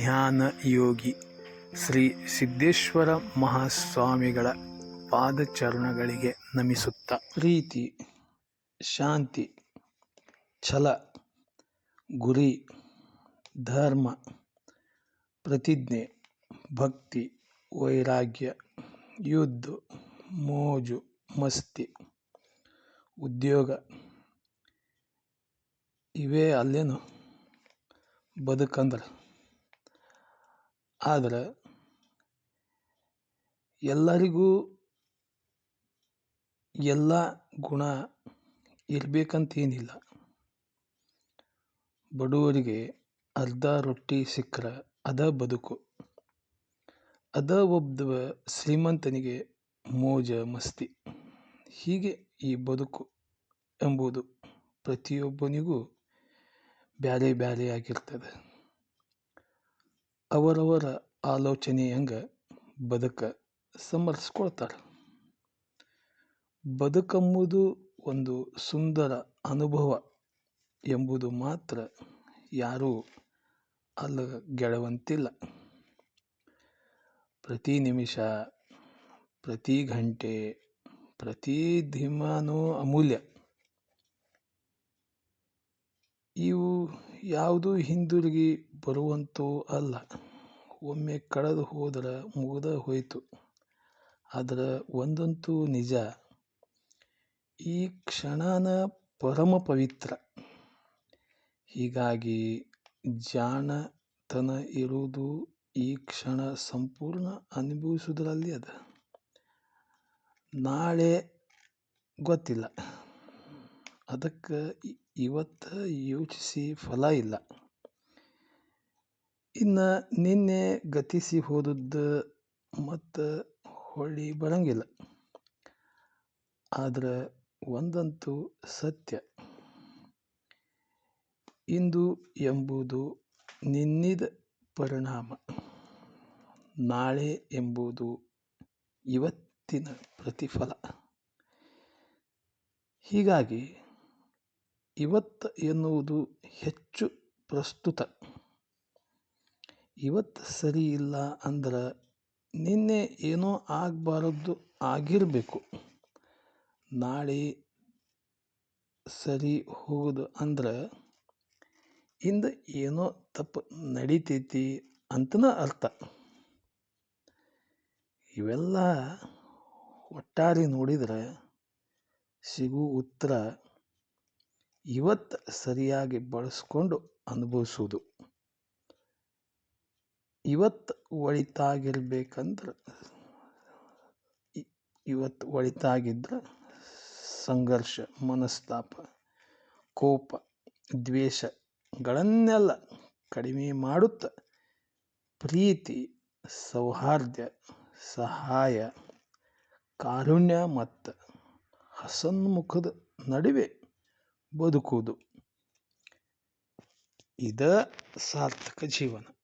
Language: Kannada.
ಧ್ಯಾನ ಯೋಗಿ ಶ್ರೀ ಸಿದ್ದೇಶ್ವರ ಮಹಾಸ್ವಾಮಿಗಳ ಪಾದಚರಣಗಳಿಗೆ ನಮಿಸುತ್ತಾ. ಪ್ರೀತಿ, ಶಾಂತಿ, ಛಲ, ಗುರಿ, ಧರ್ಮ, ಪ್ರತಿಜ್ಞೆ, ಭಕ್ತಿ, ವೈರಾಗ್ಯ, ಯುದ್ಧ, ಮೋಜು, ಮಸ್ತಿ, ಉದ್ಯೋಗ ಇವೇ ಅಲ್ಲೇನು ಬದುಕಂದ್ರೆ. ಆದ್ರೆ ಎಲ್ಲರಿಗೂ ಎಲ್ಲ ಗುಣ ಇರಬೇಕಂತೇನಿಲ್ಲ. ಬಡವರಿಗೆ ಅರ್ಧ ರೊಟ್ಟಿ ಸಿಕ್ಕರೆ ಅದ ಬದುಕು. ಅದ ಒಬ್ಬ ಶ್ರೀಮಂತನಿಗೆ ಮೋಜ, ಮಸ್ತಿ. ಹೀಗೆ ಈ ಬದುಕು ಎಂಬುದು ಪ್ರತಿಯೊಬ್ಬನಿಗೂ ಬ್ಯಾರೆ ಬ್ಯಾರೆ ಆಗಿರ್ತದೆ. ಅವರವರ ಆಲೋಚನೆಯಂಗ ಬದುಕ ಸಮರ್ಸ್ಕೊಳ್ತಾರೆ. ಬದುಕಂಬುದು ಒಂದು ಸುಂದರ ಅನುಭವ ಎಂಬುದು ಮಾತ್ರ ಯಾರೂ ಅಲ್ಲಗೆಡುವಂತಿಲ್ಲ ಪ್ರತಿ ನಿಮಿಷ, ಪ್ರತಿ ಗಂಟೆ ಪ್ರತಿ ಧಿಮಾನೂ ಅಮೂಲ್ಯ. ಇವು ಯಾವುದೂ ಹಿಂದಿರುಗಿ ಬರುವಂತೂ ಅಲ್ಲ. ಒಮ್ಮೆ ಕಳೆದು ಹೋದ್ರೆ ಮುಗದ ಹೋಯಿತು. ಆದರೆ ಒಂದಂತೂ ನಿಜ, ಈ ಕ್ಷಣನ ಪರಮ ಪವಿತ್ರ. ಹೀಗಾಗಿ ಜಾಣತನ ಇರುವುದು ಈ ಕ್ಷಣ ಸಂಪೂರ್ಣ ಅನುಭವಿಸುವುದರಲ್ಲಿ ಅದ. ನಾಳೆ ಗೊತ್ತಿಲ್ಲ. ಅದಕ್ಕೆ ಇವತ್ತು ಯೋಚಿಸಿ ಫಲ ಇಲ್ಲ. ಇನ್ನು ನಿನ್ನೆ ಗತಿಸಿ ಹೋದದ್ದು ಮತ್ತು ಹೊಳ್ಳಿ ಬರಂಗಿಲ್ಲ. ಆದ್ರೆ ಒಂದಂತೂ ಸತ್ಯ. ಇಂದು ಎಂಬುದು ನಿನ್ನಿದ ಪರಿಣಾಮ. ನಾಳೆ ಎಂಬುದು ಇವತ್ತಿನ ಪ್ರತಿಫಲ. ಹೀಗಾಗಿ ಇವತ್ತು ಎನ್ನುವುದು ಹೆಚ್ಚು ಪ್ರಸ್ತುತ. ಇವತ್ತು ಸರಿ ಇಲ್ಲ ಅಂದ್ರೆ ನಿನ್ನೆ ಏನೋ ಆಗಬಾರದ್ದು ಆಗಿರಬೇಕು. ನಾಳೆ ಸರಿ ಹೋಗುದು ಅಂದ್ರೆ ಇಂದ ಏನೋ ತಪ್ಪು ನಡಿತೈತಿ ಅಂತನ ಅರ್ಥ. ಇವೆಲ್ಲ ಒಟ್ಟಾರೆ ನೋಡಿದರೆ ಸಿಗೋ ಉತ್ತರ ಇವತ್ತು ಸರಿಯಾಗಿ ಬಳಸ್ಕೊಂಡು ಅನುಭವಿಸೋದು ಇವತ್ತು ಒಳಿತಾಗಿರ್ಬೇಕಂದ್ರೆ ಇವತ್ತು ಒಳಿತಾಗಿದ್ರೆ ಸಂಘರ್ಷ, ಮನಸ್ತಾಪ, ಕೋಪ, ದ್ವೇಷಗಳನ್ನೆಲ್ಲ ಕಡಿಮೆ ಮಾಡುತ್ತಾ ಪ್ರೀತಿ ಸೌಹಾರ್ದ ಸಹಾಯ, ಕಾರುಣ್ಯ ಮತ್ತು ಹಸನ್ಮುಖದ ನಡುವೆ ಬದುಕುವುದು. ಇದ ಸಾರ್ಥಕ ಜೀವನ.